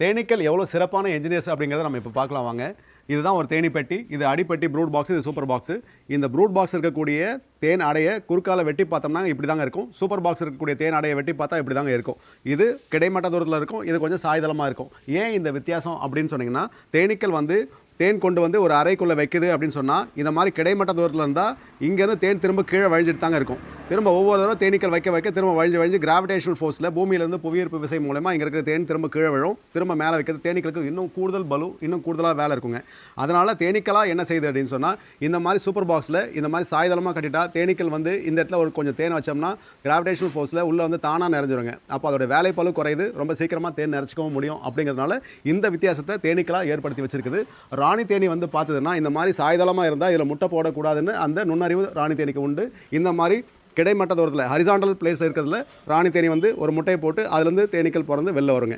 தேனீக்கள் எவ்வளோ சிறப்பான என்ஜினியர்ஸ் அப்படிங்கிறத நம்ம இப்போ பார்க்கலாம் வாங்க. இதுதான் ஒரு தேனி பெட்டி. இது அடிப்பட்டி ப்ரூட் பாக்ஸ் இது சூப்பர் பாக்ஸ் இந்த ப்ரூட் பாக்ஸ் இருக்கக்கூடிய தேன் அடையை குறுக்கால வெட்டி பார்த்தோம்னா இப்படி தாங்க இருக்கும். சூப்பர் பாக்ஸ் இருக்கக்கூடிய தேன் அடையை வெட்டி பார்த்தா இப்படி தாங்க இருக்கும். இது கிடைமட்ட தூரத்தில் இருக்கும். இது கொஞ்சம் சாய்தளமாக இருக்கும். ஏன் இந்த வித்தியாசம் அப்படின்னு சொன்னிங்கன்னா தேனீக்கள் வந்து தேன் கொண்டு வந்து ஒரு அறைக்குள்ளே வைக்குது அப்படின்னு சொன்னால் இந்த மாதிரி கிடைமட்ட தூரத்தில் இருந்தால் இங்கேருந்து தேன் திரும்ப கீழே வழிஞ்சிட்டு தாங்க இருக்கும். திரும்ப ஒவ்வொரு தடவை தேனீக்கள் வைக்க வைக்க திரும்ப வழிஞ்சு வழிஞ்சு கிராவிடேஷனல் ஃபோர்ஸில் பூமியிலேருந்து புவியீர்ப்பு விசை மூலமாக இங்கே இருக்கிற தேன் திரும்ப கீழே விழும். திரும்ப மேலே வைக்கிறது தேனீக்களுக்கு இன்னும் கூடுதல் பலு இன்னும் கூடுதலாக வேலை இருக்குங்க. அதனால் தேனீக்களாக என்ன செய்யுது அப்படின்னு சொன்னால் இந்த மாதிரி சூப்பர் பாக்ஸில் இந்த மாதிரி சாய்தளமாக கட்டிட்டா தேனீக்கள் வந்து இந்த இடத்துல ஒரு கொஞ்சம் தேன் வச்சோம்னா கிராவிடேஷனல் ஃபோர்ஸில் உள்ளே வந்து தானாக நிறைஞ்சிருங்க. அப்போ அதோட பலு குறையுது ரொம்ப சீக்கிரமாக தேன் நிறைச்சிக்கவும் முடியும் அப்படிங்கிறதுனால இந்த வித்தியாசத்தை தேனீக்களாக ஏற்படுத்தி வச்சிருக்குது. ராணி தேனி வந்து பார்த்ததுன்னா இந்த மாதிரி சாய்தளமாக இருந்தால் இதில் முட்டை போடக்கூடாதுன்னு அந்த நுண்ணறிவு ராணி தேனிக்கு உண்டு. இந்த மாதிரி கிடைமட்ட தூரத்தில் ஹரிசாண்டல் பிளேஸ் இருக்கிறதுல ராணி தேனி வந்து ஒரு முட்டையை போட்டு அதுலேருந்து தேனீக்கள் பிறந்து வெளில வருங்க.